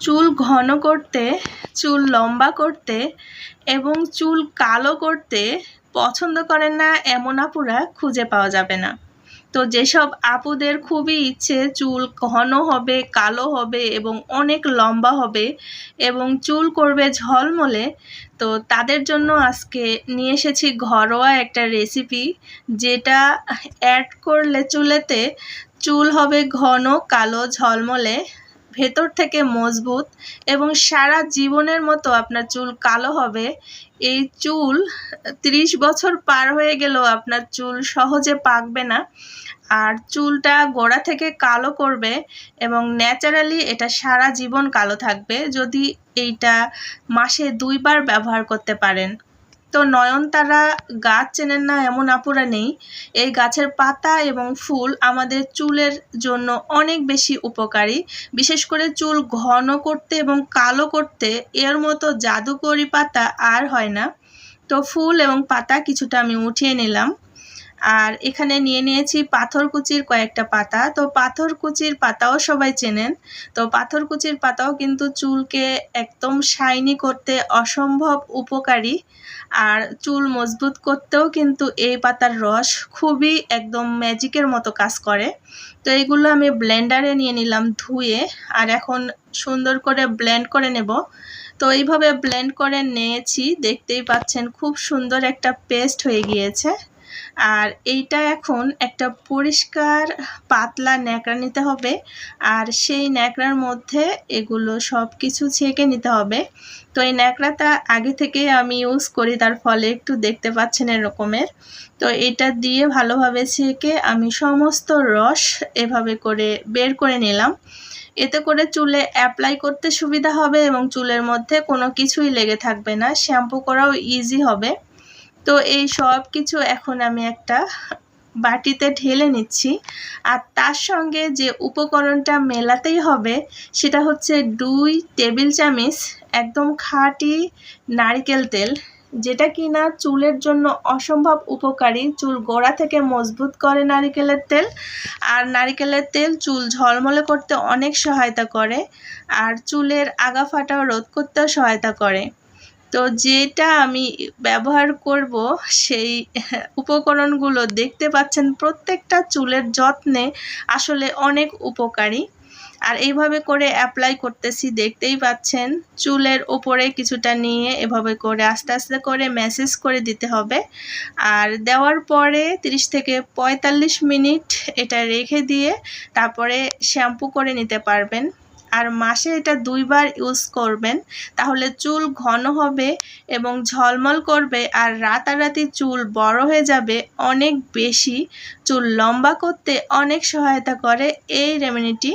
চুল ঘন করতে, চুল লম্বা করতে এবং চুল কালো করতে পছন্দ করেন না এমন আপুরা খুঁজে পাওয়া যাবে না। তো যেসব আপুদের খুবই ইচ্ছে চুল ঘন হবে, কালো হবে এবং অনেক লম্বা হবে এবং চুল করবে ঝলমলে, তো তাদের জন্য আজকে নিয়ে এসেছি ঘরোয়া একটা রেসিপি যেটা অ্যাড করলে চুলেতে চুল হবে ঘন, কালো, ঝলমলে ভেতর থেকে মজবুত এবং সারা জীবনের মতো আপনার চুল কালো হবে। এই চুল ত্রিশ বছর পার হয়ে গেলেও আপনার চুল সহজে পাকবে না। আর চুলটা গোড়া থেকে কালো করবে এবং ন্যাচারালি এটা সারা জীবন কালো থাকবে। যদি এইটা মাসে দুইবার ব্যবহার করতে পারেন তো নয়নতারা গাছ চেনেন না এমন আপুরা নেই। এই গাছের পাতা এবং ফুল আমাদের চুলের জন্য অনেক বেশি উপকারী। বিশেষ করে চুল ঘন করতে এবং কালো করতে এর মতো জাদুকরি পাতা আর হয় না। তো ফুল এবং পাতা কিছুটা আমি উঠিয়ে নিলাম। আর এখানে নিয়ে নিয়েছি পাথরকুচির কয়েকটা পাতা। তো পাথরকুচির পাতাও সবাই চেনেন। তো পাথরকুচির পাতাও কিন্তু চুলকে একদম শাইনি করতে অসম্ভব উপকারী। আর চুল মজবুত করতেও কিন্তু এই পাতার রস খুবই একদম ম্যাজিকের মতো কাজ করে। তো এইগুলো আমি ব্লেন্ডারে নিয়ে নিলাম ধুয়ে। আর এখন সুন্দর করে ব্লেন্ড করে নেব। তো এইভাবে ব্লেন্ড করে নিয়েছি, দেখতেই পাচ্ছেন খুব সুন্দর একটা পেস্ট হয়ে গিয়েছে। আর এইটা এখন একটা পরিষ্কার, পাতলা ন্যাকড়া নিতে হবে। আর সেই ন্যাকড়ার মধ্যে এগুলো সব কিছু ছেঁকে নিতে হবে। তো এই ন্যাকড়াটা আগে থেকে আমি ইউজ করি, তার ফলে একটু দেখতে পাচ্ছেন এরকমের। তো এটা দিয়ে ভালোভাবে ছেঁকে আমি সমস্ত রস এভাবে করে বের করে নিলাম। এতে করে চুলে অ্যাপ্লাই করতে সুবিধা হবে এবং চুলের মধ্যে কোনো কিছুই লেগে থাকবে না। শ্যাম্পু করাও ইজি হবে। তো এই সব কিছু এখন আমি একটা বাটিতে ঢেলে নিচ্ছি। আর তার সঙ্গে যে উপকরণটা মেলাতেই হবে, সেটা হচ্ছে দুই টেবিল চামচ একদম খাঁটি নারিকেল তেল, যেটা কি না চুলের জন্য অসম্ভব উপকারী। চুল গোড়া থেকে মজবুত করে নারিকেলের তেল, আর নারিকেলের তেল চুল ঝলমলে করতে অনেক সহায়তা করে, আর চুলের আগা ফাটাও রোধ করতেও সহায়তা করে। তো যেটা আমি ব্যবহার করব সেই উপকরণগুলো দেখতে পাচ্ছেন প্রত্যেকটা চুলের যত্নে আসলে অনেক উপকারী। আর এইভাবে করে অ্যাপ্লাই করতেছি, দেখতেই পাচ্ছেন চুলের ওপরে কিছুটা নিয়ে এভাবে করে আস্তে আস্তে করে ম্যাসেজ করে দিতে হবে। আর দেওয়ার পরে 30 থেকে পঁয়তাল্লিশ মিনিট এটা রেখে দিয়ে তারপরে শ্যাম্পু করে নিতে পারবেন। আর মাসে এটা দুইবার ইউজ করবেন, তাহলে চুল ঘন হবে এবং ঝলমল করবে আর রাতারাতি চুল বড় হয়ে যাবে অনেক বেশি। চুল লম্বা করতে অনেক সহায়তা করে এই রেমেডিটি